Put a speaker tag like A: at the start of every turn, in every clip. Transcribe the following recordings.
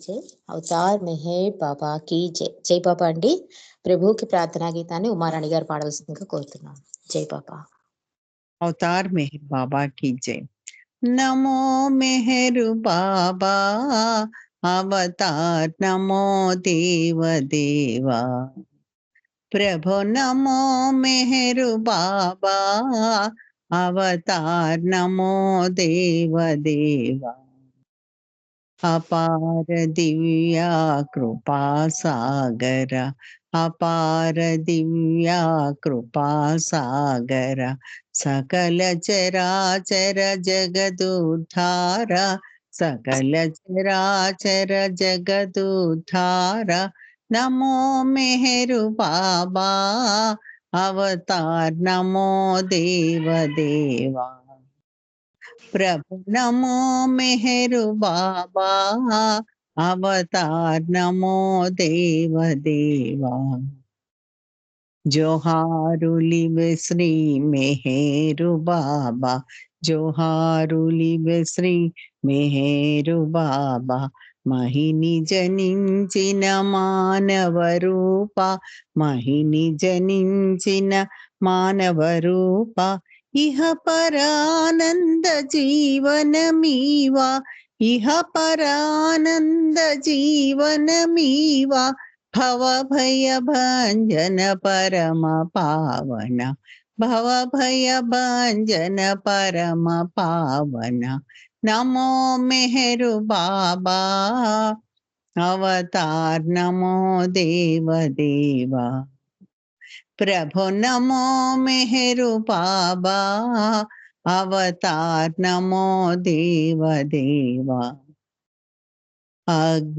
A: జై అవతార్ మెహర్ బాబా కి జై జై బాబా అండి ప్రభుకి ప్రార్థనా గీతాన్ని ఉమారాణి గారు పాడవలసిందిగా కోరుతున్నాను జై బాబా
B: अवतार मेहर बाबा की जय नमो मेहर बाबा अवतार नमो देव देवा प्रभु नमो मेहर बाबा अवतार नमो देव देवा అపార దివ్యా కృపాసాగర అపార దివ్యా కృపాసాగర సకల చరాచర జగదుధార సకల చరాచర జగదుధార నమో మెహరు బాబా అవతార్ నమో దేవదేవా प्रभु नमो मेहरु बाबा, अवतार नमो देव देवा। जोहारुलिव श्री मेहरु बाबा जोहारुलिव श्री मेहरु बाबा, महिनि महिनी मानवरूपा महिनि मानव रूपा इह परानन्दजीवनमीवा इह परानन्दजीवनमीवा भवभयभञ्जन परमपावन भवभयभञ्जन परमपावन। नमो मेहरु बाबा, अवतार नमो देव देवा భంజన పరమ పావన నమో మెహరు బాబా అవతార్ నమో దేవ దేవా ప్రభు నమో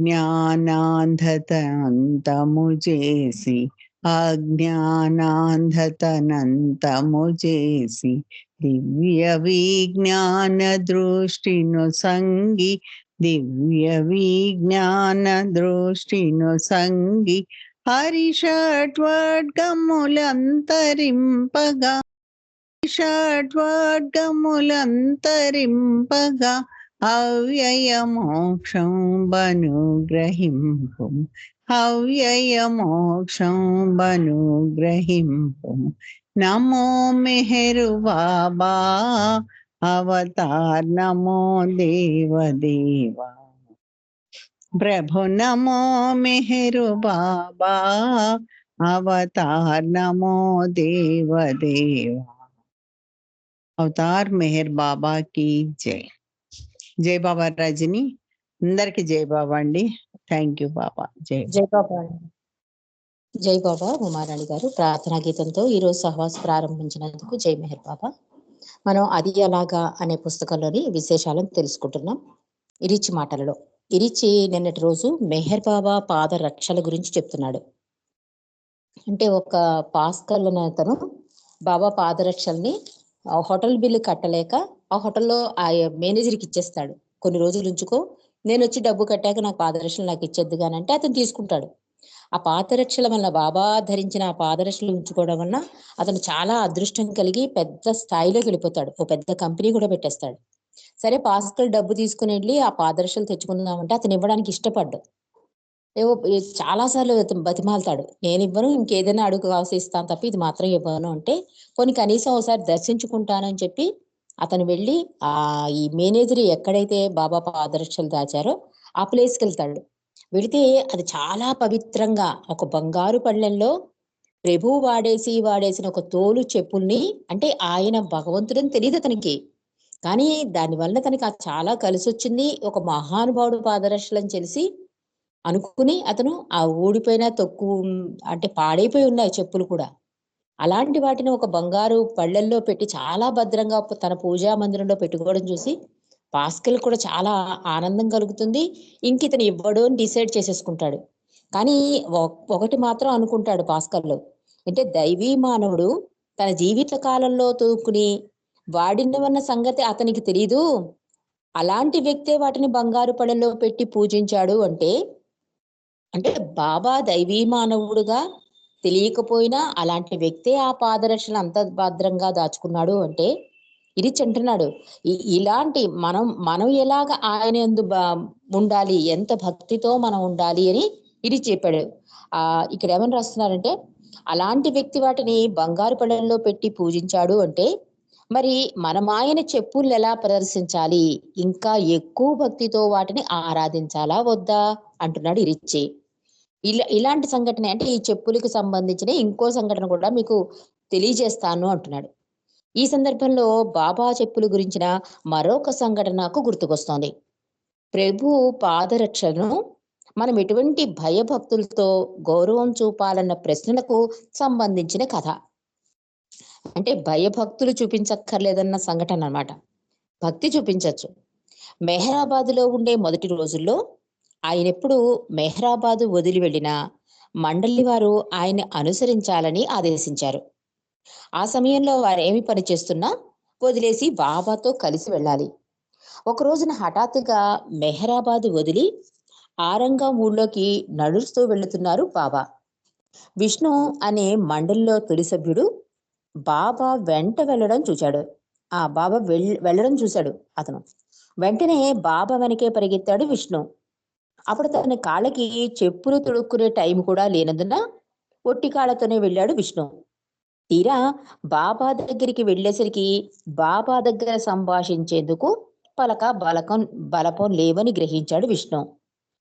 B: మెహరు బాబా అవతార్ నమో అవ్యయమోక్షం బనుగ్రహింపు. అవ్యయమోక్షం బనుగ్రహింపు. నమో మెహరు బాబా. అవతార్ నమో దేవదేవా. ప్రభు నమో మెహరు బాబా అవతార్ నమో దేవ దేవా అవతార్ మెహర్ బాబా కి జై. జై బాబా రజని. అందరికి జై బాబా అండి. Thank you Baba. జై
A: జై బాబా జై బాబా ఉమారాణి గారు. ప్రార్థనా గీతంతో ఈరోజు సహవాస్ ప్రారంభించినందుకు జై మెహర్ బాబా. మనం అది ఎలాగా అనే పుస్తకంలోని విశేషాలను తెలుసుకుంటున్నాం. ఇరిచి మాటలలో. ఇరిచి నిన్నటి రోజు మెహర్ బాబా పాద రక్షల గురించి చెప్తున్నాడు. అంటే ఒక పాస్కల్ అతను బాబా పాదరక్షల్ని ఆ హోటల్ బిల్లు కట్టలేక ఆ హోటల్లో ఆ మేనేజర్కి ఇచ్చేస్తాడు. కొన్ని రోజులు ఉంచుకో నేను వచ్చి డబ్బు కట్టాక నాకు పాదరక్షలు నాకు ఇచ్చేద్దు కానంటే అతను తీసుకుంటాడు. ఆ పాదరక్షల వల్ల బాబా ధరించిన ఆ పాదరక్షలు ఉంచుకోవడం వల్ల అతను చాలా అదృష్టం కలిగి పెద్ద స్థాయిలోకి వెళ్ళిపోతాడు. ఓ పెద్ద కంపెనీ కూడా పెట్టేస్తాడు. సరే పాస్కల్ డబ్బు తీసుకుని వెళ్ళి ఆ పాదర్శలు తెచ్చుకుందామంటే అతను ఇవ్వడానికి ఇష్టపడ్డు. ఏవో చాలా సార్లు బతిమాలతాడు. నేను ఇవ్వను ఇంకేదైనా అడుగు కావాల్సి ఇస్తాను తప్ప ఇది మాత్రం ఇవ్వను అంటే కొన్ని కనీసం ఒకసారి దర్శించుకుంటానని చెప్పి అతను వెళ్ళి ఆ ఈ మేనేజర్ ఎక్కడైతే బాబా పాదరక్షలు దాచారో ఆ ప్లేస్కి వెళ్తాడు. వెళితే అది చాలా పవిత్రంగా ఒక బంగారు పళ్ళెంలో ప్రభు వాడేసి వాడేసిన ఒక తోలు చెప్పుల్ని అంటే ఆయన భగవంతుడని తెలియదు అతనికి. కానీ దానివల్ల తనకి అది చాలా కలిసి వచ్చింది ఒక మహానుభావుడు పాదరక్షలని తెలిసి అనుకుని అతను ఆ ఊడిపోయిన తొక్కు అంటే పాడైపోయి ఉన్నాయి చెప్పులు కూడా. అలాంటి వాటిని ఒక బంగారు పళ్ళల్లో పెట్టి చాలా భద్రంగా తన పూజా మందిరంలో పెట్టుకోవడం చూసి పాస్కల్ కూడా చాలా ఆనందం కలుగుతుంది. ఇంక ఇతను ఇవ్వడు అని డిసైడ్ చేసేసుకుంటాడు. కానీ ఒకటి మాత్రం అనుకుంటాడు పాస్కల్లో. అంటే దైవీ మానవుడు తన జీవిత కాలంలో తూకుని వాడినవన్న సంగతి అతనికి తెలీదు. అలాంటి వ్యక్తే వాటిని బంగారు పళ్ళెల్లో పెట్టి పూజించాడు అంటే అంటే బాబా దైవీ మానవుడుగా తెలియకపోయినా అలాంటి వ్యక్తే ఆ పాదరక్షలు అంత భద్రంగా దాచుకున్నాడు అంటే ఇది చెంటున్నాడు. ఇలాంటి మనం మనం ఎలాగ ఆయన ఎందు ఉండాలి ఎంత భక్తితో మనం ఉండాలి అని ఇది చెప్పాడు. ఆ ఇక్కడ ఏమని రాస్తున్నారంటే అలాంటి వ్యక్తి వాటిని బంగారు పళ్ళల్లో పెట్టి పూజించాడు అంటే మరి మనం ఆయన చెప్పులు ఎలా ప్రదర్శించాలి? ఇంకా ఎక్కువ భక్తితో వాటిని ఆరాధించాలా వద్దా? అంటున్నాడు ఇరిచ్చి. ఇలా ఇలాంటి సంఘటన అంటే ఈ చెప్పులకు సంబంధించిన ఇంకో సంఘటన కూడా మీకు తెలియజేస్తాను అంటున్నాడు. ఈ సందర్భంలో బాబా చెప్పుల గురించిన మరొక సంఘటన నాకు గుర్తుకొస్తోంది. ప్రభు పాదరక్షను మనం ఎటువంటి భయభక్తులతో గౌరవం చూపాలన్న ప్రశ్నలకు సంబంధించిన కథ. అంటే భయభక్తులు చూపించక్కర్లేదన్న సంఘటన అనమాట భక్తి చూపించవచ్చు మెహరాబాద్లో ఉండే మొదటి రోజుల్లో ఆయన ఎప్పుడు మెహరాబాద్ వదిలి వెళ్ళినా మండలి వారు ఆయన అనుసరించాలని ఆదేశించారు. ఆ సమయంలో వారు ఏమి పని చేస్తున్నా వదిలేసి బాబాతో కలిసి వెళ్ళాలి. ఒక రోజున హఠాత్తుగా మెహరాబాద్ వదిలి ఆరంగా ఊళ్ళోకి నడుస్తూ వెళుతున్నారు బాబా. విష్ణు అనే మండలిలో తొలి సభ్యుడు బాబా వెంట వెళ్ళడం చూశాడు ఆ బాబా వెళ్ వెళ్ళడం చూశాడు అతను. వెంటనే బాబా వెనకే పరిగెత్తాడు విష్ణు. అప్పుడు తన కాళ్ళకి చెప్పులు తొడుక్కునే టైం కూడా లేనందున ఒట్టి కాళ్ళతోనే వెళ్ళాడు విష్ణు. తీరా బాబా దగ్గరికి వెళ్ళేసరికి బాబా దగ్గర సంభాషించేందుకు పలక బలకం బలపం లేవని గ్రహించాడు విష్ణు.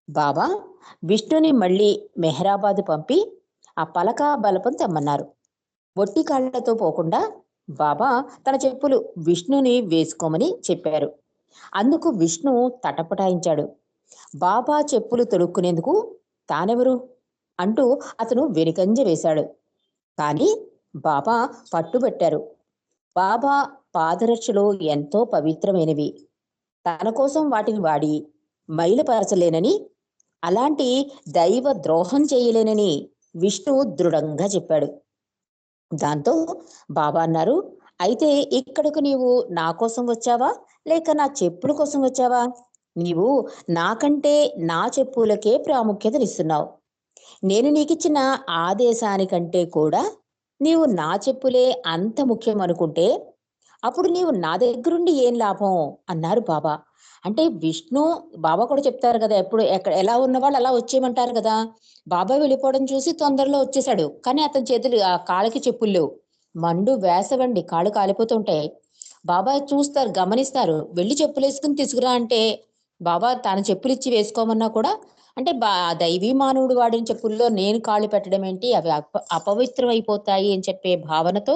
A: బాబా విష్ణుని మళ్ళీ మెహరాబాద్ పంపి ఆ పలక బలపం తెమ్మన్నారు. ఒట్టి కాళ్ళతో పోకుండా బాబా తన చెప్పులు విష్ణుని వేసుకోమని చెప్పారు. అందుకు విష్ణు తటపటాయించాడు. బాబా చెప్పులు తొడుక్కునేందుకు తానెవరు? అంటూ అతను వెనుకంజ వేశాడు. కానీ బాబా పట్టుబట్టారు. బాబా పాదరక్షలు ఎంతో పవిత్రమైనవి. తన కోసం వాటిని వాడి మైలపరచలేనని అలాంటి దైవ ద్రోహం చేయలేనని విష్ణు దృఢంగా చెప్పాడు. దాంతో బాబా అన్నారు అయితే ఇక్కడకు నీవు నా కోసం వచ్చావా? లేక నా చెప్పుల కోసం వచ్చావా? నీవు నాకంటే నా చెప్పులకే ప్రాముఖ్యతనిస్తున్నావు. నేను నీకిచ్చిన ఆదేశానికంటే కూడా నీవు నా చెప్పులే అంత ముఖ్యం అనుకుంటే అప్పుడు నీవు నా దగ్గరుండి ఏం లాభం? అన్నారు బాబా. అంటే విష్ణు బాబా కూడా చెప్తారు కదా ఎప్పుడు ఎక్కడ ఎలా ఉన్న వాళ్ళు అలా వచ్చేయమంటారు కదా. బాబా వెళ్ళిపోవడం చూసి తొందరలో వచ్చేసాడు కానీ అతని చేతులు ఆ కాళ్ళకి చెప్పులు లేవు మండు వేసవండి కాళ్ళు కాలిపోతుంటాయి బాబా చూస్తారు గమనిస్తారు. వెళ్ళి చెప్పులు వేసుకుని తీసుకురా అంటే బాబా తన చెప్పులు ఇచ్చి వేసుకోమన్నా కూడా అంటే బా దైవీ మానవుడు వాడిన చెప్పుల్లో నేను కాళ్ళు పెట్టడం ఏంటి? అవి అప అపవిత్రం అయిపోతాయి అని చెప్పే భావనతో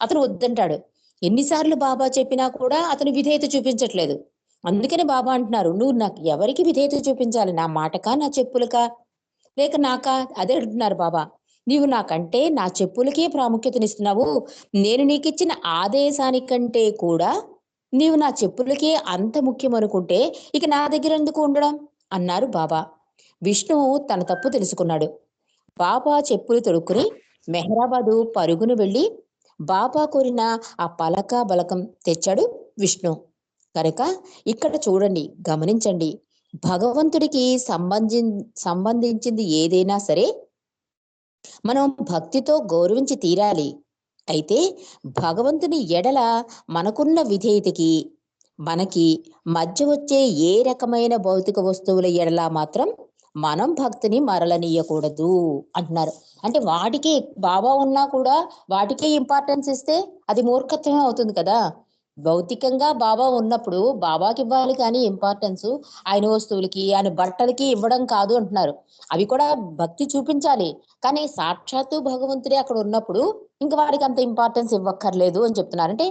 A: అతను వద్దంటాడు. ఎన్నిసార్లు బాబా చెప్పినా కూడా అతను విధేయత చూపించట్లేదు. అందుకనే బాబా అంటున్నారు నువ్వు నాకు ఎవరికి విధేయత చూపించాలి? నా మాటకా నా చెప్పులకా? లేక నాకా? అదే అంటున్నారు బాబా నీవు నాకంటే నా చెప్పులకే ప్రాముఖ్యతనిస్తున్నావు. నేను నీకు ఇచ్చిన ఆదేశానికంటే కూడా నీవు నా చెప్పులకే అంత ముఖ్యం అనుకుంటే ఇక నా దగ్గర ఎందుకు ఉండడం? అన్నారు బాబా. విష్ణువు తన తప్పు తెలుసుకున్నాడు. బాబా చెప్పులు తొడుక్కుని మెహరాబాదు పరుగును వెళ్ళి బాబా కోరిన ఆ పలక బలకం తెచ్చాడు విష్ణు. కనుక ఇక్కడ చూడండి గమనించండి. భగవంతుడికి సంబంధి సంబంధించింది ఏదైనా సరే మనం భక్తితో గౌరవించి తీరాలి. అయితే భగవంతుని ఎడల మనకున్న విధేయతకి మనకి మధ్య వచ్చే ఏ రకమైన భౌతిక వస్తువుల ఎడల మాత్రం మనం భక్తిని మరలనీయకూడదు అంటున్నారు. అంటే వాటికి బాబా ఉన్నా కూడా వాటికే ఇంపార్టెన్స్ ఇస్తే అది మూర్ఖత్వమే అవుతుంది కదా. భౌతికంగా బాబా ఉన్నప్పుడు బాబాకి ఇవ్వాలి కానీ ఇంపార్టెన్స్ ఆయన వస్తువులకి ఆయన బట్టలకి ఇవ్వడం కాదు అంటున్నారు. అవి కూడా భక్తి చూపించాలి. కానీ సాక్షాత్తు భగవంతుడే అక్కడ ఉన్నప్పుడు ఇంకా వాడికి అంత ఇంపార్టెన్స్ ఇవ్వక్కర్లేదు అని చెప్తున్నారు. అంటే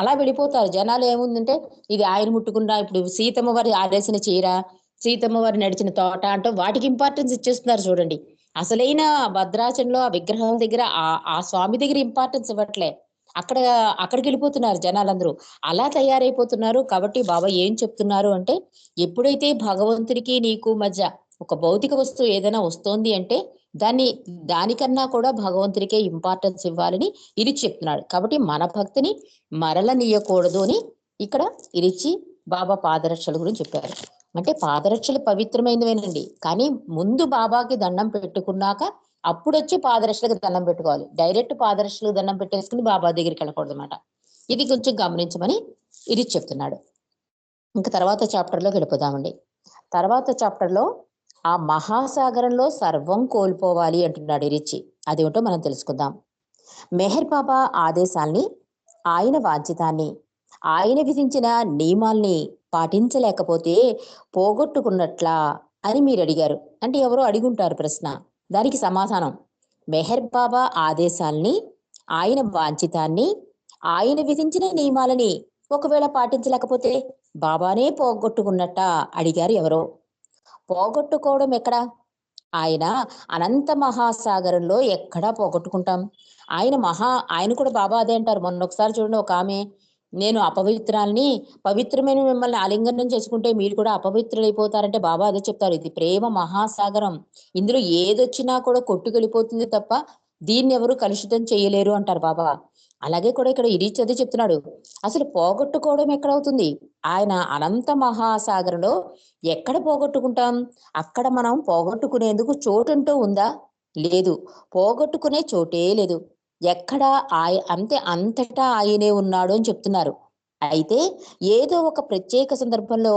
A: అలా వెళ్ళిపోతారు. జనాలు ఏముందంటే ఇది ఆయన ముట్టుకున్నా ఇప్పుడు సీతమ్మ వారి ఆదేశన చీర సీతమ్మ వారి నడిచిన తోట అంటే వాటికి ఇంపార్టెన్స్ ఇచ్చేస్తున్నారు చూడండి. అసలైన భద్రాచలంలో ఆ విగ్రహం దగ్గర ఆ ఆ స్వామి దగ్గర ఇంపార్టెన్స్ ఇవ్వట్లే. అక్కడ అక్కడికి వెళ్ళిపోతున్నారు జనాలందరూ. అలా తయారైపోతున్నారు. కాబట్టి బాబా ఏం చెప్తున్నారు అంటే ఎప్పుడైతే భగవంతుడికి నీకు మధ్య ఒక భౌతిక వస్తువు ఏదైనా వస్తోంది అంటే దాన్ని దానికన్నా కూడా భగవంతుడికే ఇంపార్టెన్స్ ఇవ్వాలని ఇది చెప్తున్నాడు. కాబట్టి మన భక్తిని మరలనీయకూడదు అని ఇక్కడ ఇరిచి బాబా పాదరక్షల గురించి చెప్పారు. అంటే పాదరక్షలు పవిత్రమైనవేనండి. కానీ ముందు బాబాకి దండం పెట్టుకున్నాక అప్పుడు వచ్చి పాదరక్షలకు దండం పెట్టుకోవాలి. డైరెక్ట్ పాదరక్షలకు దండం పెట్టేసుకుని బాబా దగ్గరికి వెళ్ళకూడదు అనమాట ఇది కొంచెం గమనించమని ఇది చెప్తున్నాడు. ఇంకా తర్వాత చాప్టర్లోకి వెళ్ళిపోదామండి తర్వాత చాప్టర్లో ఆ మహాసాగరంలో సర్వం కోల్పోవాలి అంటున్నాడు ఇరిచి అదేమిటో మనం తెలుసుకుందాం. మెహర్ బాబా ఆదేశాల్ని ఆయన వాంఛితాన్ని ఆయన విధించిన నియమాల్ని పాటించలేకపోతే పోగొట్టుకున్నట్లా అని మీరు అడిగారు. అంటే ఎవరో అడిగుంటారు ప్రశ్న. దానికి సమాధానం. మెహర్ బాబా ఆదేశాల్ని ఆయన వాంఛితాన్ని ఆయన విధించిన నియమాలని ఒకవేళ పాటించలేకపోతే బాబానే పోగొట్టుకున్నట్ట అడిగారు ఎవరో. పోగొట్టుకోవడం ఎక్కడ? ఆయన అనంత మహాసాగరంలో ఎక్కడా పోగొట్టుకుంటాం. ఆయన మహా ఆయన కూడా బాబా అదే అంటారు. మొన్న ఒకసారి చూడండి ఒక ఆమె నేను అపవిత్రాల్ని పవిత్రమైన మిమ్మల్ని ఆలింగనం చేసుకుంటే మీరు కూడా అపవిత్రులైపోతారంటే బాబా అదే చెప్తారు. ఇది ప్రేమ మహాసాగరం. ఇందులో ఏదొచ్చినా కూడా కొట్టుకెళ్ళిపోతుంది తప్ప దీన్ని ఎవరు కలుషితం చేయలేరు అంటారు బాబా. అలాగే కూడా ఇక్కడ ఇది చదివి చెప్తున్నాడు. అసలు పోగొట్టుకోవడం ఎక్కడవుతుంది? ఆయన అనంత మహాసాగరంలో ఎక్కడ పోగొట్టుకుంటాం? అక్కడ మనం పోగొట్టుకునేందుకు చోటుంటూ ఉందా? లేదు. పోగొట్టుకునే చోటే లేదు. ఎక్కడ ఆయ అంతే అంతటా ఆయనే ఉన్నాడు అని చెప్తున్నారు. అయితే ఏదో ఒక ప్రత్యేక సందర్భంలో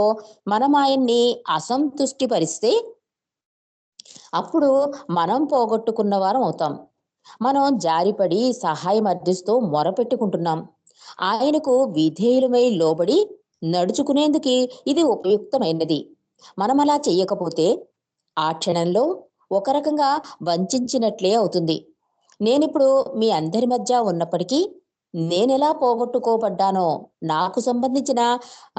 A: మనం ఆయన్ని అసంతుష్టి పరిస్తే అప్పుడు మనం పోగొట్టుకున్న వారం అవుతాం. మనం జారిపడి సహాయం అర్థిస్తూ మొరపెట్టుకుంటున్నాం ఆయనకు విధేయులమై లోబడి నడుచుకునేందుకు ఇది ఉపయుక్తమైనది. మనం అలా చెయ్యకపోతే ఆ క్షణంలో ఒక రకంగా వంచినట్లే అవుతుంది. నేనిప్పుడు మీ అందరి మధ్య ఉన్నప్పటికీ నేనెలా పోగొట్టుకోబడ్డానో నాకు సంబంధించిన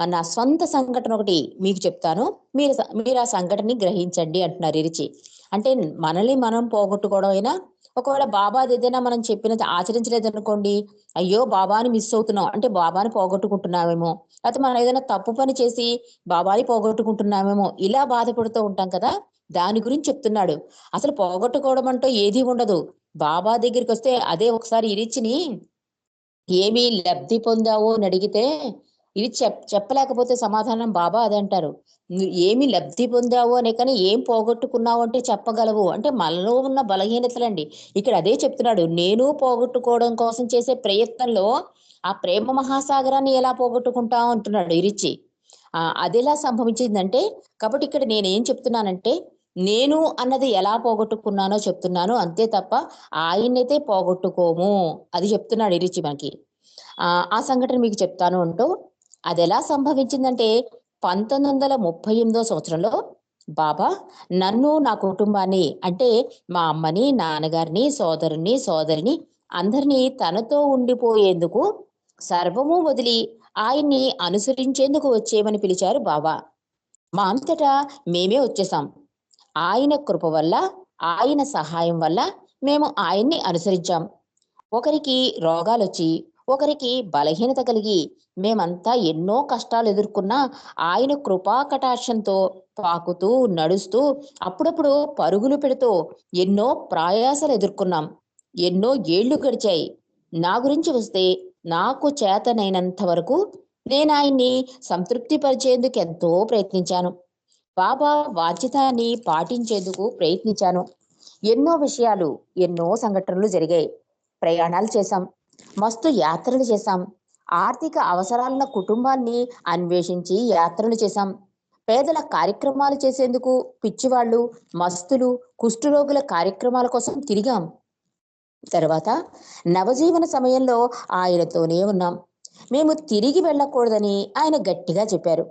A: నా స్వంత సంఘటన ఒకటి మీకు చెప్తాను. మీరు మీరు ఆ సంఘటనని గ్రహించండి అంటున్నారు ఇరిచి అంటే మనల్ని మనం పోగొట్టుకోవడం అయినా ఒకవేళ బాబా ఏదైనా మనం చెప్పినది ఆచరించలేదు అనుకోండి అయ్యో బాబాని మిస్ అవుతున్నాం అంటే బాబాని పోగొట్టుకుంటున్నామేమో లేకపోతే మనం ఏదైనా తప్పు పని చేసి బాబాని పోగొట్టుకుంటున్నామేమో ఇలా బాధపడుతూ ఉంటాం కదా దాని గురించి చెప్తున్నాడు. అసలు పోగొట్టుకోవడం అంటూ ఏది ఉండదు. బాబా దగ్గరికి వస్తే అదే ఒకసారి ఇరిచిని ఏమీ లబ్ధి పొందావో? అని అడిగితే ఇది చెప్ చెప్పలేకపోతే సమాధానం బాబా అది అంటారు. ఏమి లబ్ధి పొందావు అనే కానీ ఏం పోగొట్టుకున్నావు అంటే చెప్పగలవు. అంటే మనలో ఉన్న బలహీనతలండి. ఇక్కడ అదే చెప్తున్నాడు. నేను పోగొట్టుకోవడం కోసం చేసే ప్రయత్నంలో ఆ ప్రేమ మహాసాగరాన్ని ఎలా పోగొట్టుకుంటావు? అంటున్నాడు ఇరిచి. ఆ అది ఎలా సంభవించిందంటే కాబట్టి ఇక్కడ నేనేం చెప్తున్నానంటే నేను అన్నది ఎలా పోగొట్టుకున్నానో చెప్తున్నాను. అంతే తప్ప ఆయన్నైతే పోగొట్టుకోము. అది చెప్తున్నాడు ఇరిచి మనకి. ఆ సంఘటన మీకు చెప్తాను అంటూ అది ఎలా సంభవించిందంటే పంతొమ్మిది వందల ముప్పై ఎనిమిదో సంవత్సరంలో బాబా నన్ను నా కుటుంబాన్ని అంటే మా అమ్మని నాన్నగారిని సోదరుని సోదరిని అందరినీ తనతో ఉండిపోయేందుకు సర్వము వదిలి ఆయన్ని అనుసరించేందుకు వచ్చేయమని పిలిచారు బాబా. మా అంతటా మేమే వచ్చేసాం. ఆయన కృప వల్ల ఆయన సహాయం వల్ల మేము ఆయన్ని అనుసరించాం. ఒకరికి రోగాలు వచ్చి ఒకరికి బలహీనత కలిగి మేమంతా ఎన్నో కష్టాలు ఎదుర్కొన్నా ఆయన కృపా కటాక్షంతో పాకుతూ నడుస్తూ అప్పుడప్పుడు పరుగులు పెడుతూ ఎన్నో ప్రయాసాలు ఎదుర్కొన్నాం. ఎన్నో ఏళ్ళు గడిచాయి. నా గురించి వస్తే నాకు చేతనైనంత వరకు నేను ఆయన్ని సంతృప్తి పరిచేందుకు ఎంతో ప్రయత్నించాను. బాబా బాధ్యతని పాటించేందుకు ప్రయత్నించాను. ఎన్నో విషయాలు ఎన్నో సంఘటనలు జరిగాయి. ప్రయాణాలు చేశాం. మస్తు యాత్రలు చేశాం. ఆర్థిక అవసరాలున్న కుటుంబాన్ని అన్వేషించి యాత్రలు చేశాం. పేదల కార్యక్రమాలు చేసేందుకు పిచ్చివాళ్ళు మస్తులు కుష్ఠరోగుల కార్యక్రమాల కోసం తిరిగాం. తర్వాత నవజీవన సమయంలో ఆయనతోనే ఉన్నాం. మేము తిరిగి వెళ్ళకూడదని ఆయన గట్టిగా చెప్పారు.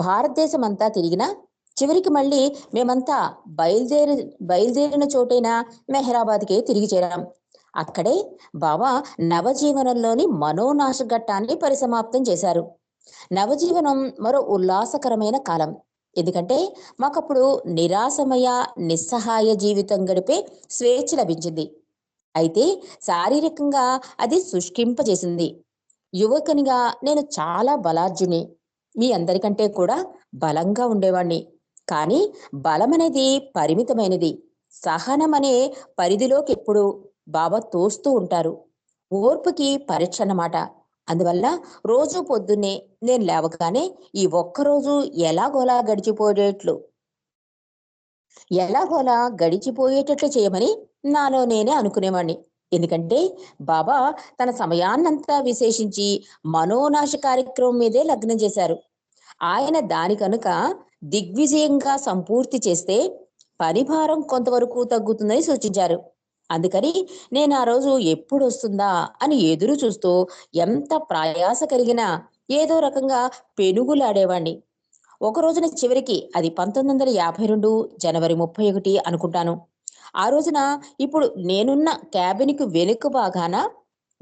A: భారతదేశం అంతా తిరిగినా చివరికి మళ్ళీ మేమంతా బయలుదేరి బయలుదేరిన చోటైన మెహరాబాద్కే తిరిగి చేరాం. అక్కడే బాబా నవజీవనంలోని మనోనాశ ఘట్టాన్ని పరిసమాప్తం చేశారు. నవజీవనం మరో ఉల్లాసకరమైన కాలం. ఎందుకంటే మాకప్పుడు నిరాశమయ నిస్సహాయ జీవితం గడిపే స్వేచ్ఛ లభించింది. అయితే శారీరకంగా అది శుష్కింపజేసింది. యువకునిగా నేను చాలా బలార్జుని. మీ అందరికంటే కూడా బలంగా ఉండేవాణ్ణి. కానీ బలం అనేది పరిమితమైనది. సహనం అనే పరిధిలోకి ఎప్పుడు బాబా తోస్తూ ఉంటారు. ఓర్పుకి పరీక్ష అన్నమాట అందువల్ల రోజు పొద్దున్నే నేను లేవగానే ఈ ఒక్కరోజు ఎలాగోలా గడిచిపోయేట్లు. ఎలాగోలా గడిచిపోయేటట్లు చేయమని నాలో నేనే అనుకునేవాణ్ణి. ఎందుకంటే బాబా తన సమయాన్నంతా విశేషించి మనోనాశ కార్యక్రమం మీదే లగ్నం చేశారు. ఆయన దాని కనుక దిగ్విజయంగా సంపూర్తి చేస్తే పనిభారం కొంతవరకు తగ్గుతుందని సూచించారు. అందుకని నేను ఆ రోజు ఎప్పుడు వస్తుందా అని ఎదురు చూస్తూ ఎంత ప్రయాస కలిగినా ఏదో రకంగా పెనుగులాడేవాణ్ణి. ఒక రోజున చివరికి అది పంతొమ్మిది వందల యాభై రెండు జనవరి ముప్పై ఒకటి అనుకుంటాను. ఆ రోజున ఇప్పుడు నేనున్న క్యాబిన్కు వెనుక భాగాన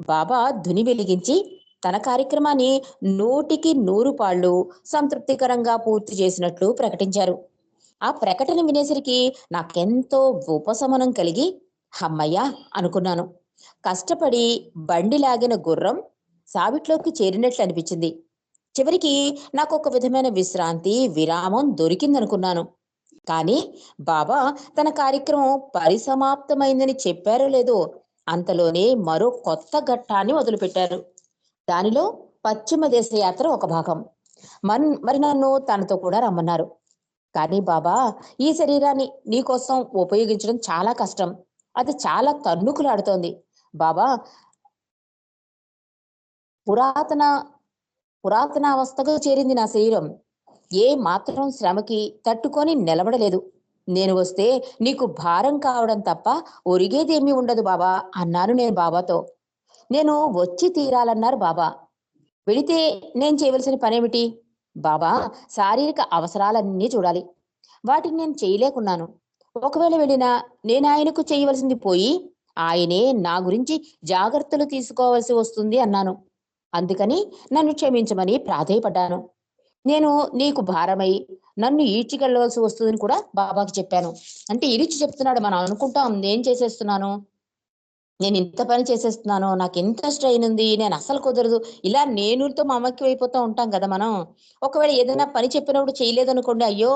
A: బాబా ధుని వెలిగించి తన కార్యక్రమాన్ని నూటికి నూరు పాళ్ళు సంతృప్తికరంగా పూర్తి చేసినట్లు ప్రకటించారు. ఆ ప్రకటన వినేసరికి నాకెంతో ఉపశమనం కలిగి హమ్మయ్యా అనుకున్నాను. కష్టపడి బండి లాగిన గుర్రం సావిట్లోకి చేరినట్లు అనిపించింది. చివరికి నాకు ఒక విధమైన విశ్రాంతి విరామం దొరికిందనుకున్నాను. కానీ బాబా తన కార్యక్రమం పరిసమాప్తమైందని చెప్పారో లేదో అంతలోనే మరో కొత్త ఘట్టాన్ని మొదలుపెట్టారు. దానిలో పశ్చిమ దేశ యాత్ర ఒక భాగం. మన్ మరి నన్ను తనతో కూడా రమ్మన్నారు. కానీ బాబా ఈ శరీరాన్ని నీకోసం ఉపయోగించడం చాలా కష్టం. అది చాలా తన్నుకులాడుతోంది. బాబా పురాతన పురాతన అవస్థకు చేరింది నా శరీరం. ఏ మాత్రం శ్రమకి తట్టుకొని నిలబడలేదు. నేను వస్తే నీకు భారం కావడం తప్ప ఒరిగేదేమీ ఉండదు బాబా అన్నాను నేను బాబాతో. నేను వచ్చి తీరాలన్నారు బాబా. వెళితే నేను చేయవలసిన పనేమిటి? బాబా శారీరక అవసరాలన్నీ చూడాలి. వాటిని నేను చేయలేకున్నాను. ఒకవేళ వెళ్ళినా నేను ఆయనకు చేయవలసింది పోయి ఆయనే నా గురించి జాగ్రత్తలు తీసుకోవాల్సి వస్తుంది అన్నాను. అందుకని నన్ను క్షమించమని ప్రాధేయపడ్డాను. నేను నీకు భారమై నన్ను ఈడ్చికెళ్ళవలసి వస్తుందని కూడా బాబాకి చెప్పాను. అంటే ఇరిచి చెప్తున్నాడు మనం అనుకుంటాం. నేను చేసేస్తున్నాను. నేను ఇంత పని చేసేస్తున్నాను నాకు ఎంత స్ట్రెయిన్ ఉంది నేను అసలు కుదరదు. ఇలా నేనుతో మమక్యం అయిపోతూ ఉంటాం కదా మనం. ఒకవేళ ఏదైనా పని చెప్పినప్పుడు చేయలేదనుకోండి అయ్యో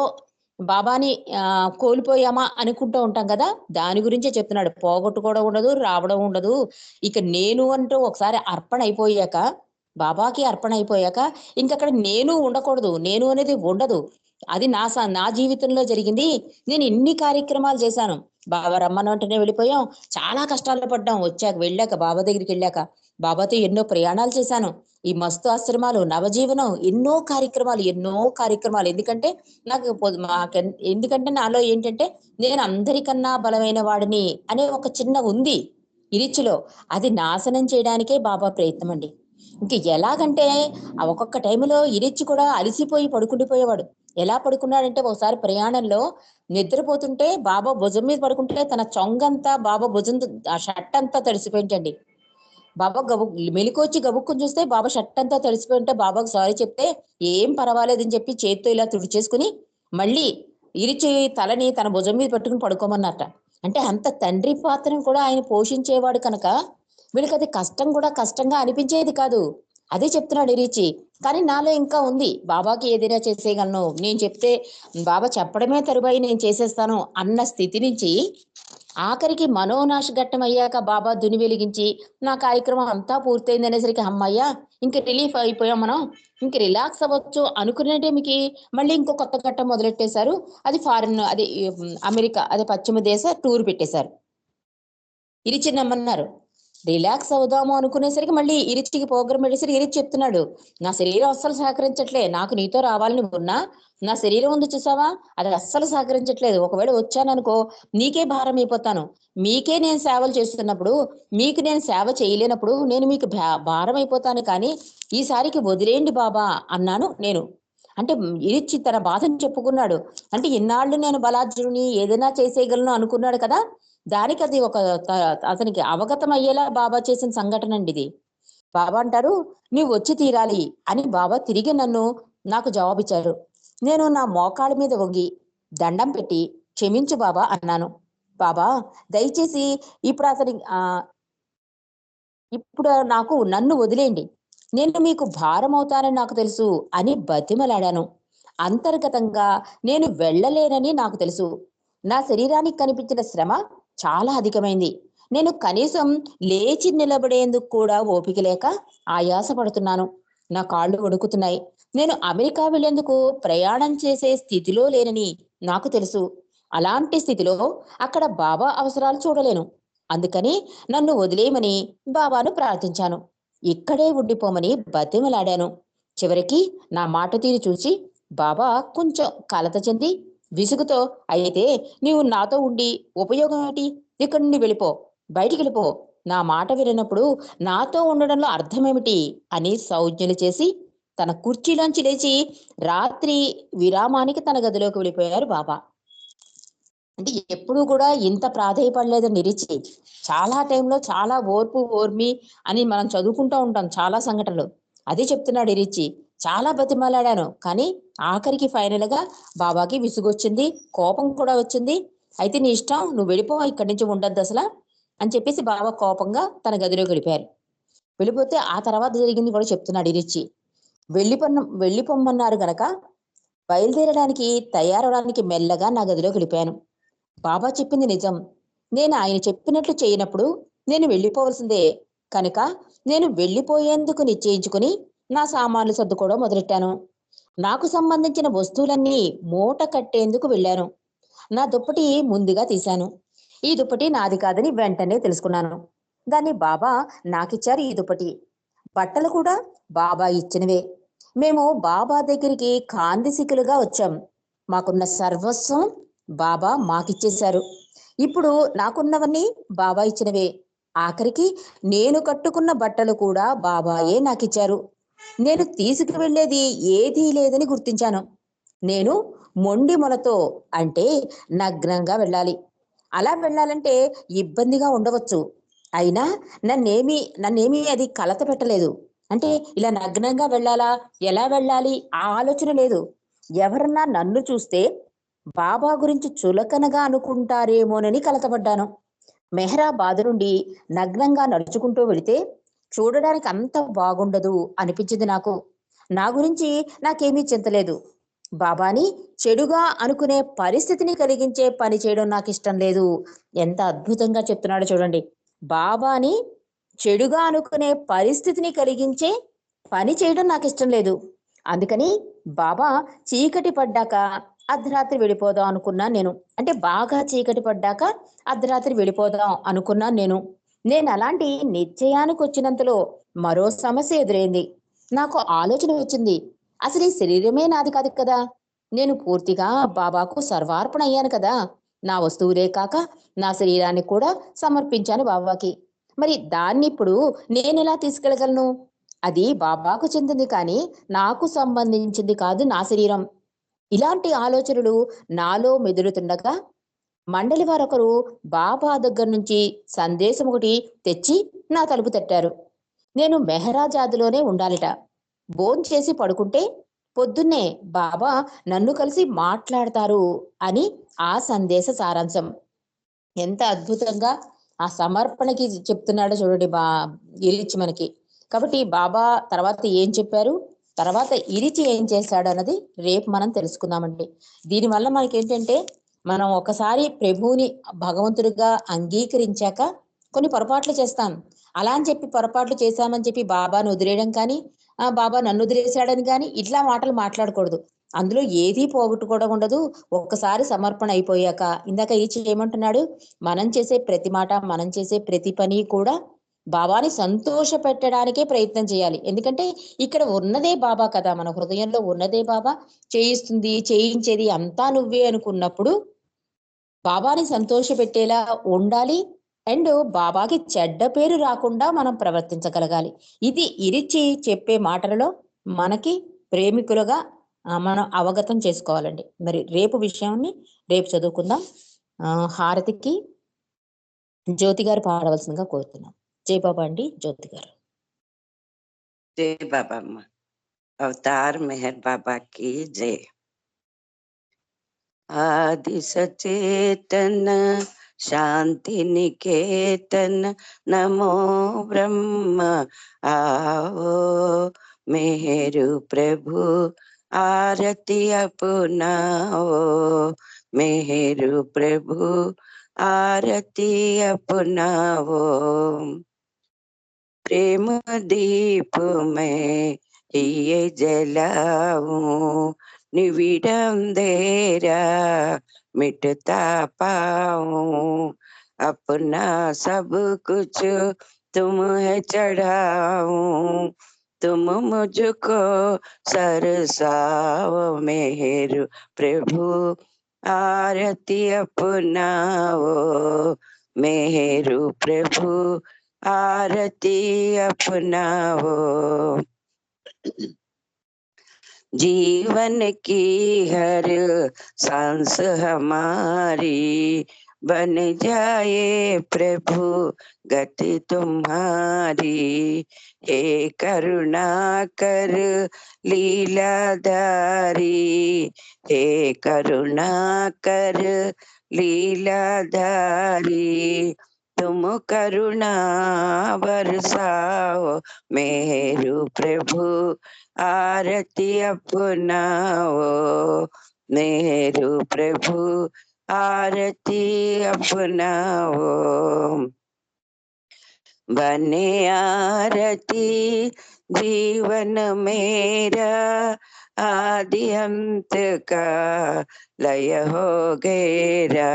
A: బాబాని ఆ కోల్పోయామా అనుకుంటూ ఉంటాం కదా. దాని గురించే చెప్తున్నాడు. పోగొట్టుకోవడం ఉండదు రావడం ఉండదు. ఇక నేను అంటూ ఒకసారి అర్పణ అయిపోయాక బాబాకి అర్పణ అయిపోయాక ఇంకక్కడ నేను ఉండకూడదు. నేను అనేది ఉండదు. అది నా నా జీవితంలో జరిగింది. నేను ఇన్ని కార్యక్రమాలు చేశాను. బాబా రమ్మని వెంటనే వెళ్ళిపోయాం. చాలా కష్టాలు పడ్డాం. వచ్చాక వెళ్ళాక బాబా దగ్గరికి వెళ్ళాక బాబాతో ఎన్నో ప్రయాణాలు చేశాను. ఈ మస్తు ఆశ్రమాలు నవజీవనం ఎన్నో కార్యక్రమాలు ఎన్నో కార్యక్రమాలు. ఎందుకంటే నాకు మాకెన్- ఎందుకంటే నాలో ఏంటంటే నేను అందరికన్నా బలమైన వాడిని అనే ఒక చిన్న ఉంది ఇరిచిలో అది నాశనం చేయడానికే బాబా ప్రయత్నం అండి. ఇంక ఎలాగంటే ఒక్కొక్క టైంలో ఇరిచి కూడా అలిసిపోయి పడుకుండిపోయేవాడు. ఎలా పడుకున్నాడంటే ఒకసారి ప్రయాణంలో నిద్రపోతుంటే బాబా భుజం మీద పడుకుంటే తన చొంగంతా బాబా భుజం ఆ షర్ట్ అంతా తడిసిపోయింటండి బాబా గబు మెలికొచ్చి గబుక్కుని చూస్తే బాబా షర్ట్ అంతా తడిసిపోయి ఉంటే బాబాకు సారీ చెప్తే ఏం పర్వాలేదని చెప్పి చేత్తో ఇలా తుడిచేసుకుని మళ్ళీ ఇరిచి తలని తన భుజం మీద పెట్టుకుని పడుకోమన్నట అంటే అంత తండ్రి పాత్రను కూడా ఆయన పోషించేవాడు కనుక వీళ్ళకి అది కష్టం కూడా కష్టంగా అనిపించేది కాదు. అదే చెప్తున్నాడు ఇరిచి కానీ నాలో ఇంకా ఉంది. బాబాకి ఏదైనా చేసేయగలను. నేను చెప్తే బాబా చెప్పడమే తరువాయి నేను చేసేస్తాను అన్న స్థితి నుంచి ఆఖరికి మనోనాశ ఘట్టం అయ్యాక బాబా దుని వెలిగించి నా కార్యక్రమం అంతా పూర్తయింది అనేసరికి అమ్మయ్యా ఇంక రిలీఫ్ అయిపోయాం మనం. ఇంక రిలాక్స్ అవ్వచ్చు అనుకునే టైంకి మళ్ళీ ఇంకో కొత్త ఘట్టం మొదలెట్టేశారు. అది ఫారిన్ అది అమెరికా అదే పశ్చిమ దేశ టూర్ పెట్టేశారు. ఇరిచి నమ్మన్నారు రిలాక్స్ అవుదాము అనుకునేసరికి మళ్ళీ ఇరిచికి ప్రోగ్రామ్ వెళ్ళేసరికి ఇరిచి చెప్తున్నాడు నా శరీరం అస్సలు సహకరించట్లే నాకు నీతో రావాలని ఉన్నా నా శరీరం ఉంది చూసావా? అది అస్సలు సహకరించట్లేదు. ఒకవేళ వచ్చాననుకో నీకే భారం అయిపోతాను మీకే నేను సేవలు చేస్తున్నప్పుడు మీకు నేను సేవ చేయలేనప్పుడు నేను మీకు భా- భారం అయిపోతాను కానీ ఈసారికి వదిలేయండి బాబా అన్నాను నేను. అంటే ఇరిచి తన బాధను చెప్పుకున్నాడు. అంటే ఇన్నాళ్ళు నేను బలార్జునుని ఏదైనా చేసేయగలను అనుకున్నాడు కదా దానికి అది ఒక అతనికి అవగతం అయ్యేలా బాబా చేసిన సంఘటన అండి ఇది. బాబా అంటారు నీవు వచ్చి తీరాలి అని బాబా తిరిగి నన్ను నాకు జవాబిచ్చారు. నేను నా మోకాళ్ళ మీద వంగి దండం పెట్టి క్షమించు బాబా అన్నాను. బాబా దయచేసి ఇప్పుడు అతని ఆ ఇప్పుడు నాకు నన్ను వదిలేయండి. నేను మీకు భారం అవుతానని నాకు తెలుసు అని బతిమలాడాను. అంతర్గతంగా నేను వెళ్ళలేనని నాకు తెలుసు. నా శరీరానికి కనిపించిన శ్రమ చాలా అధికమైంది. నేను కనీసం లేచి నిలబడేందుకు కూడా ఓపిక లేక ఆయాస పడుతున్నాను. నా కాళ్ళు వణుకుతున్నాయి. నేను అమెరికా వెళ్ళేందుకు ప్రయాణం చేసే స్థితిలో లేనని నాకు తెలుసు. అలాంటి స్థితిలో అక్కడ బాబా అవసరాలు చూడలేను. అందుకని నన్ను వదిలేయమని బాబాను ప్రార్థించాను. ఇక్కడే ఉండిపోమని బతిమలాడాను. చివరికి నా మాట తీరు చూసి బాబా కొంచెం కలత చెంది విసుగుతో అయితే నీవు నాతో ఉండి ఉపయోగం ఏమిటి? ఇక్కడి నుండి వెళ్ళిపో బయటికి వెళ్ళిపో. నా మాట వినప్పుడు నాతో ఉండడంలో అర్థమేమిటి? అని సౌజ్ఞలు చేసి తన కుర్చీలోంచి లేచి రాత్రి విరామానికి తన గదిలోకి వెళ్ళిపోయారు బాబా. అంటే ఎప్పుడూ కూడా ఇంత ప్రాధాయపడలేదు నిరిచి చాలా టైంలో చాలా ఓర్పు ఓర్మి అని మనం చదువుకుంటూ ఉంటాం చాలా సంఘటనలు. అదే చెప్తున్నాడు ఇరిచి చాలా బతిమాలాడాను. కానీ ఆఖరికి ఫైనల్గా బాబాకి విసుగొచ్చింది. కోపం కూడా వచ్చింది. అయితే నీ ఇష్టం నువ్వు వెళ్ళిపో ఇక్కడి నుంచి ఉండద్దు అసలు అని చెప్పేసి బాబా కోపంగా తన గదిలో గడిపారు. వెళ్ళిపోతే ఆ తర్వాత జరిగింది కూడా చెప్తున్నాడు ఇరిచి వెళ్ళిపొన్న వెళ్ళిపోమ్మన్నారు గనక బయలుదేరడానికి తయారవడానికి మెల్లగా నా గదిలో గడిపాను. బాబా చెప్పింది నిజం. నేను ఆయన చెప్పినట్లు చేయనప్పుడు నేను వెళ్ళిపోవలసిందే. కనుక నేను వెళ్ళిపోయేందుకు నిశ్చయించుకుని నా సామాన్లు సర్దుకోవడం మొదలెట్టాను. నాకు సంబంధించిన వస్తువులన్నీ మూట కట్టేందుకు వెళ్ళాను. నా దుప్పటి ముందుగా తీశాను. ఈ దుప్పటి నాది కాదని వెంటనే తెలుసుకున్నాను. దాన్ని బాబా నాకిచ్చారు ఈ దుప్పటి. బట్టలు కూడా బాబా ఇచ్చినవే. మేము బాబా దగ్గరికి కాందిసికులుగా వచ్చాం. మాకున్న సర్వస్వం బాబా మాకిచ్చేశారు. ఇప్పుడు నాకున్నవన్నీ బాబా ఇచ్చినవే. ఆఖరికి నేను కట్టుకున్న బట్టలు కూడా బాబాయే నాకిచ్చారు. నేను తీసుకువెళ్ళేది ఏదీ లేదని గుర్తించాను. నేను మొండి మొలతో అంటే నగ్నంగా వెళ్ళాలి. అలా వెళ్ళాలంటే ఇబ్బందిగా ఉండవచ్చు. అయినా నన్నేమి నన్నేమీ అది కలత పెట్టలేదు. అంటే ఇలా నగ్నంగా వెళ్ళాలా? ఎలా వెళ్ళాలి? ఆ ఆలోచన లేదు. ఎవరన్నా నన్ను చూస్తే బాబా గురించి చులకనగా అనుకుంటారేమోనని కలతపడ్డాను మెహ్రాబాద్ నుండి నగ్నంగా నడుచుకుంటూ వెళితే చూడడానికి అంత బాగుండదు అనిపించింది నాకు. నా గురించి నాకేమీ చింతలేదు బాబాని చెడుగా అనుకునే పరిస్థితిని కలిగించే పని చేయడం నాకు ఇష్టం లేదు. ఎంత అద్భుతంగా చెప్తున్నాడో చూడండి. బాబాని చెడుగా అనుకునే పరిస్థితిని కలిగించే పని చేయడం నాకు ఇష్టం లేదు. అందుకని బాబా చీకటి పడ్డాక అర్ధరాత్రి వెళ్ళిపోదాం అనుకున్నాను నేను. అంటే బాగా చీకటి పడ్డాక అర్ధరాత్రి వెళ్ళిపోదాం అనుకున్నాను నేను. నేను అలాంటి నిశ్చయానికి వచ్చినంతలో మరో సమస్య ఎదురైంది. నాకు ఆలోచన వచ్చింది. అసలు ఈ శరీరమే నాది కాదు కదా. నేను పూర్తిగా బాబాకు సర్వార్పణ అయ్యాను కదా. నా వస్తువులే కాక నా శరీరాన్ని కూడా సమర్పించాను బాబాకి. మరి దాన్ని ఇప్పుడు నేను ఎలా తీసుకెళ్ళగలను? అది బాబాకు చెందింది కానీ నాకు సంబంధించింది కాదు నా శరీరం. ఇలాంటి ఆలోచనలు నాలో మెదులుతుండగా మండలి వారొకరు బాబా దగ్గర నుంచి సందేశం ఒకటి తెచ్చి నా తలుపు తట్టారు. నేను మెహరాజాదులోనే ఉండాలిట. భోన్ చేసి పడుకుంటే పొద్దున్నే బాబా నన్ను కలిసి మాట్లాడతారు అని ఆ సందేశ సారాంశం. ఎంత అద్భుతంగా ఆ సమర్పణకి చెప్తున్నాడో చూడండి బా ఇరిచి మనకి. కాబట్టి బాబా తర్వాత ఏం చెప్పారు? తర్వాత ఇరిచి ఏం చేశాడు అన్నది రేపు మనం తెలుసుకుందామండి. దీనివల్ల మనకి ఏంటంటే మనం ఒకసారి ప్రభువుని భగవంతుడిగా అంగీకరించాక కొన్ని పొరపాట్లు చేస్తాం. అలా అని చెప్పి పొరపాట్లు చేశామని చెప్పి బాబాను వదిలేయడం కానీ ఆ బాబా నన్ను వదిలేశాడని కానీ ఇట్లా మాటలు మాట్లాడకూడదు. అందులో ఏదీ పోగొట్టుకోవడం ఉండదు ఒక్కసారి సమర్పణ అయిపోయాక ఇందాక ఈ చేయమంటున్నాడు మనం చేసే ప్రతి మాట మనం చేసే ప్రతి పని కూడా బాబాని సంతోష పెట్టడానికే ప్రయత్నం చేయాలి. ఎందుకంటే ఇక్కడ ఉన్నదే బాబా కదా. మన హృదయంలో ఉన్నదే బాబా. చేయిస్తుంది చేయించేది అంతా నువ్వే అనుకున్నప్పుడు బాబాని సంతోష పెట్టేలా ఉండాలి. అండ్ బాబాకి చెడ్డ పేరు రాకుండా మనం ప్రవర్తించగలగాలి. ఇది ఇరిచి చెప్పే మాటలలో మనకి ప్రేమికులుగా మనం అవగతం చేసుకోవాలండి. మరి రేపు విషయాన్ని రేపు చదువుకుందాం. హారతికి జ్యోతి గారు పాడవలసిందిగా కోరుతున్నాం. జై బాబా అండి జ్యోతి గారు
C: जय बाबा अम्मा अवतार मेहर बाबा की जय आदि सचेतन शांति निकेतन नमो ब्रह्म आओ मेहरु प्रभु आरती अपनाओ मेहरु प्रभु आरती अपनाओ प्रेम दीप में ये जलाऊं, निविडम अंधेरा मिटता पाऊँ। अपना सब कुछ तुम है चढ़ाऊं, तुम मुझको सरसाओ मेहर प्रभु आरती अपनाओ, मेहरु प्रभु आरती अपनाओ। जीवन की हर सांस हमारी बन जाए प्रभु, गति तुम्हारी। हे करुणा कर लीलाधारी। हे करुणा कर लीलाधारी। तुम करुणा बरसाओ मेरु प्रभु आरती अपनाओ मेरु प्रभु आरती अपनाओ। बने आरती जीवन मेरा आदि अंत का लय हो गैरा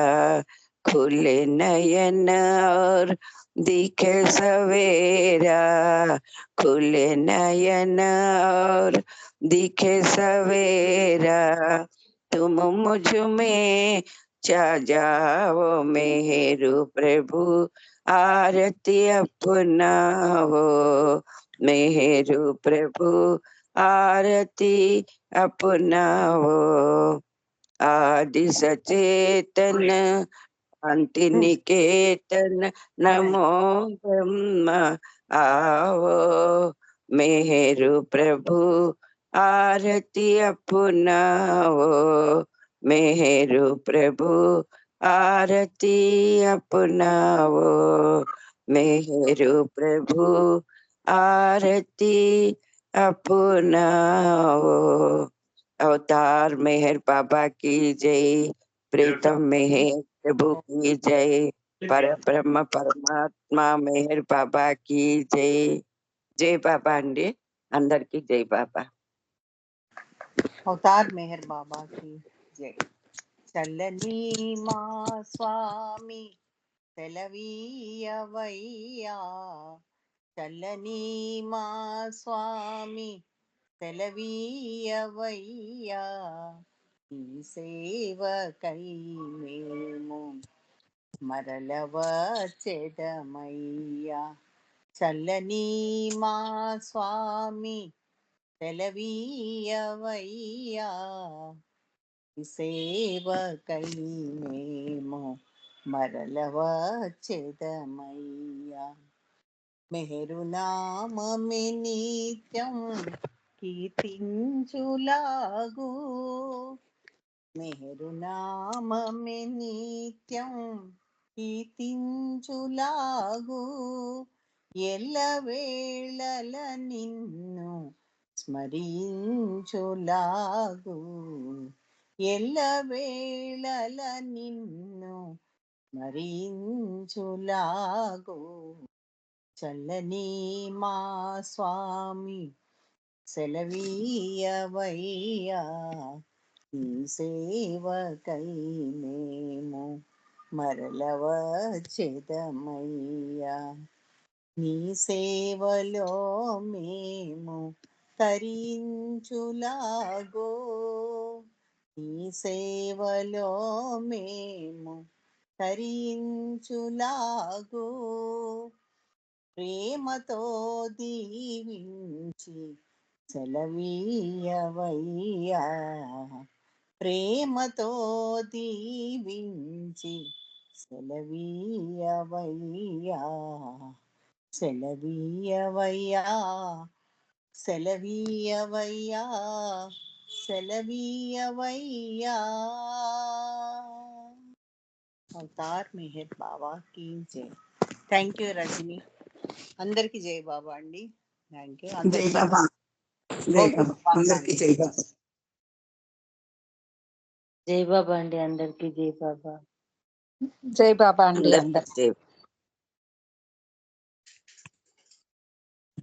C: खुले नयन और दिखे सवेरा। खुले नयन और दिखे सवेरा। तुम मुझमें चा जाओ मेहरू प्रभु, आरती अपनाओ। मेहरू प्रभु, आरती अपनाओ। आदि सचेतन शांति निकेतन नमो ब्रह्म। आओ मेहरु प्रभु, आरती अपनाओ। मेहरु प्रभु, आरती अपनाओ। मेहरू प्रभु, आरती अपनाओ। अवतार मेहर बाबा की जय। प्रीतम मेहर प्रभु की जय पर ब्रह्म పరమాత్మ మెహర్ బాబా की జై జై బాబా అండి అందరికి జై బాబా
B: అవతార్ మెహర్ బాబా కి జై చల్లని మా స్వామి సెలవీయవయ్యా చల్లని మా స్వామి సెలవీయవయ్యా ఈ సేవకై మేము మరలవచెదమయ్యా చల్లని మా స్వామి తెలవీయవయ్యా. సేవకై మేము మరలవచెదమయ్యా మెహరునామమి నిత్యం కీర్తించులాగు. మెహరునామమి నిత్యం కీర్తించులాగు. ఎల్లవేళల నిన్ను స్మరించులాగు. ఎల్లవేళల నిన్ను స్మరించులాగు. చల్లని మా స్వామి సెలవీయవయ్యా. ఈ సేవకై మేము మరలవచెదమయ్యా నీ సేవలో మేము తరించులాగో. నీ సేవలో మేము తరించులాగో. ప్రేమతో దీవించి సెలవీయవయ్యా. ప్రేమతో దీవించి సెలవీయవయ్యా సెలవీయవయ్యా సెలవీయవయ్యా సెలవీయవయ్యా. అవతార్ మెహర్ బాబా కి జై థ్యాంక్ యూ రజని అందరికి జై బాబా అండి థ్యాంక్ యూ
D: జై బాబా జై బాబా అందరికి జై బాబా
E: జై బాబా అండి అందరికి జై బాబా
F: జై బాబా అండి
C: అందరికీ
F: అందరు
C: జై